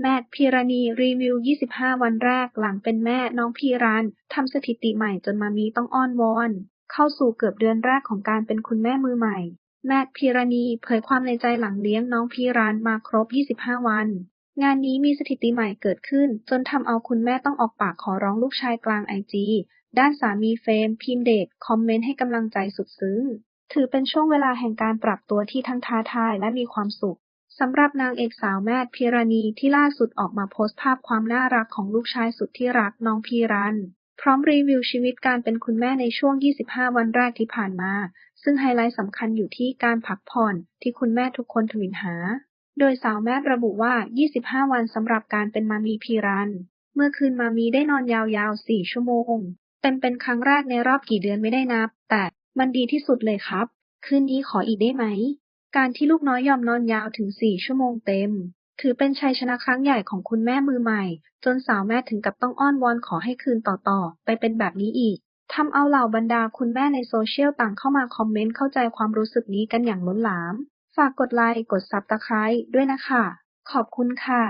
แมทพีรณีรีวิว 25 วันแรกหลังเป็นแม่น้องพีรันทำสถิติใหม่จนมามีต้องอ้อนวอน เข้าสู่เกือบเดือนแรกของการเป็นคุณแม่มือใหม่ แมทพีรณีเผยความในใจหลังเลี้ยงน้องพีรันมาครบ 25 วัน งานนี้มีสถิติใหม่เกิดขึ้น จนทำเอาคุณแม่ต้องออกปากขอร้องลูกชายกลางไอจีด้านสามีเฟรมพิมเดชคอมเมนต์ให้กำลังใจสุดซึ้งถือเป็นช่วงเวลาแห่งการปรับตัวที่ทั้งท้าทายและมีความสุข สำหรับนางเอกสาวแมทพีรณี ที่ล่าสุดออกมาโพสต์ภาพความน่ารักของลูกชายสุดที่รักน้องพีรัน พร้อมรีวิวชีวิตการเป็นคุณแม่ในช่วง 25 วันแรกที่ผ่านมา ซึ่งไฮไลท์สำคัญอยู่ที่การพักผ่อนที่คุณแม่ทุกคนทวินหา โดยสาวแมทระบุว่า 25 วันสำหรับการเป็นมามีพีรัน เมื่อคืนมามีได้นอนยาวๆ 4 ชั่วโมงเป็นเป็นครั้งแรกในรอบกี่เดือนไม่ได้นับ แต่มันดีที่สุดเลยครับ คืนนี้ขออีกได้ไหม การที่ลูกน้อยยอมนอนยาวถึง4ชั่วโมงเต็ม ถือเป็นชัยชนะครั้งใหญ่ของคุณแม่มือใหม่ จนสาวแม่ถึงกับต้องอ้อนวอนขอให้คืนต่อๆ ไปเป็นแบบนี้อีกทำเอาเหล่าบรรดาคุณแม่ในโซเชียลต่างเข้ามาคอมเมนต์เข้าใจความรู้สึกนี้กันอย่างล้นหลาม ฝากกดไลค์ กดซับสไครต์ด้วยนะคะ ขอบคุณค่ะ